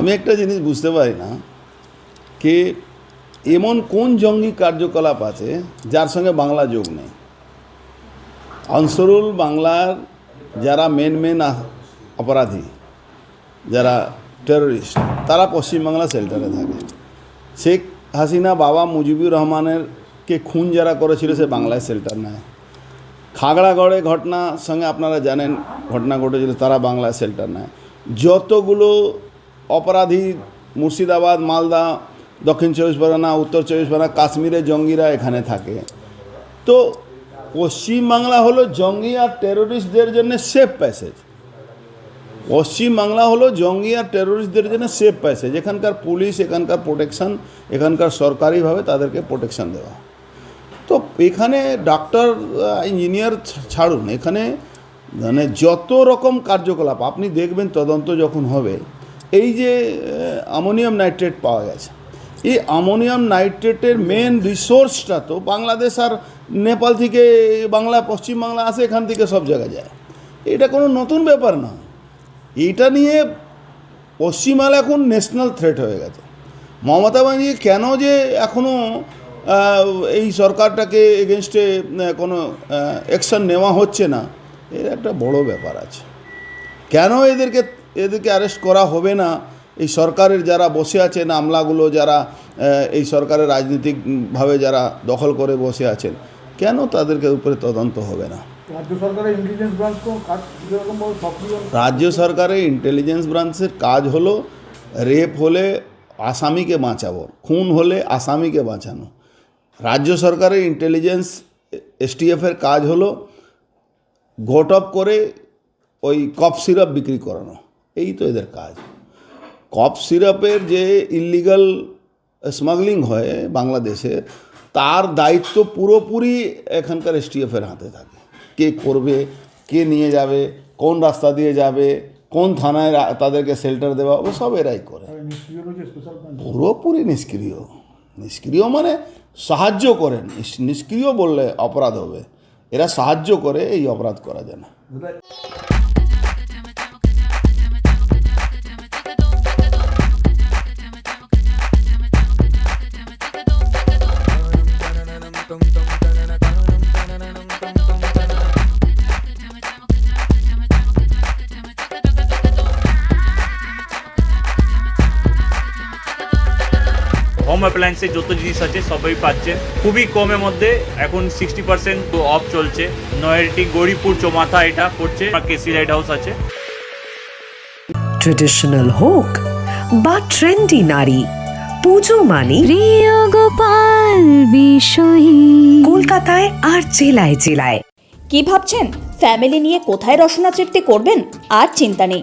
আমি একটা জিনিস বুঝতে পারি না যে এমন কোন জঙ্গি কার্যকলাপ আছে যার সঙ্গে বাংলা যোগ নেই? আনসরুল বাংলার যারা মেন মেন অপরাধী, যারা টেররিস্ট তারা পশ্চিমবাংলা শেল্টারে থাকে। শেখ হাসিনা বাবা মুজিবুর রহমানের কে খুন যারা করেছিল সে বাংলায় শেল্টার নেয়। খাগড়াগড়ে ঘটনা সঙ্গে আপনারা জানেন, ঘটনা ঘটেছিল, তারা বাংলায় শেল্টার নেয়। যতগুলো অপরাধী মুর্শিদাবাদ, মালদা, দক্ষিণ চব্বিশ পরগনা, উত্তর চব্বিশ পরগনা, কাশ্মীরে জঙ্গিরা এখানে থাকে। তো পশ্চিমবাংলা হলো জঙ্গি আর টেরোরিস্টদের জন্য সেফ প্যাসেজ পশ্চিমবাংলা হলো জঙ্গি আর টেরোরিস্টদের জন্য সেফ প্যাসেজ এখানকার পুলিশ, এখানকার প্রোটেকশন এখানকার সরকারিভাবে তাদেরকে প্রোটেকশন দেওয়া। তো এখানে ডাক্তার ইঞ্জিনিয়ার ছাড়ুন। এখানে মানে যত রকম কার্যকলাপ, আপনি দেখবেন তদন্ত যখন হবে এই যে অ্যামোনিয়াম নাইট্রেট পাওয়া গেছে। এই অ্যামোনিয়াম নাইট্রেটের মেন রিসোর্সটা তো বাংলাদেশ আর নেপাল থেকে বাংলা পশ্চিমবাংলা আসে এখান থেকে সব জায়গায় যায়। এটা কোনো নতুন ব্যাপার না। এটা নিয়ে পশ্চিমবাংলা এখন ন্যাশনাল থ্রেট হয়ে গেছে। মমতা ব্যানার্জি কেন যে এখনও এই সরকারটাকে এগেনস্টে কোনো অ্যাকশন নেওয়া হচ্ছে না, এর একটা বড় ব্যাপার আছে। কেন এদেরকে এদেরকে অ্যারেস্ট করা হবে না। এই সরকারের যারা বসে আছেন আমলাগুলো যারা এই সরকারের রাজনৈতিকভাবে যারা দখল করে বসে আছেন কেন তাদেরকে উপরে তদন্ত হবে না? রাজ্য সরকারের ইন্টেলিজেন্স ব্রাঞ্চের কাজ হলো রেপ হলে আসামিকে বাঁচাবো খুন হলে আসামিকে বাঁচানো। রাজ্য সরকারের ইন্টেলিজেন্স এসটিএফের কাজ হলো গোট করে ওই কফ সিরাপ বিক্রি করানো। এই তো এদের কাজ। কফ সিরাপের যে ইলিগাল স্মাগলিং হয় বাংলাদেশে তার দায়িত্ব পুরোপুরি এখানকার এসটিএফের হাতে থাকে। কে করবে কে নিয়ে যাবে কোন রাস্তা দিয়ে যাবে কোন থানায় তাদেরকে শেল্টার দেওয়া ও সব এরাই করে। পুরোপুরি নিষ্ক্রিয়। নিষ্ক্রিয় মানে সাহায্য করেন। নিষ্ক্রিয় বললে অপরাধ হবে। এরা সাহায্য করে এই অপরাধ করা যায় না। হোম অ্যাপ্লায়েন্সের যত জিনিস আছে সবই পাচ্ছেন। খুবই কমের মধ্যে এখন সিক্সটি পার্সেন্ট অফ চলছে। নয়ারটি গৌরীপুর চৌমাথা এটা পড়ছে কেসি লাইট হাউস আছে। ট্রেডিশনাল হোক বা ট্রেন্ডি নারী পুজো মানে প্রিয় গোপাল বিষয়ী। কলকাতায় আর জেলায় জেলায়। কি ভাবছেন? ফ্যামিলি নিয়ে কোথায় রসনা তৃপ্তি করবেন? আর চিন্তা নেই।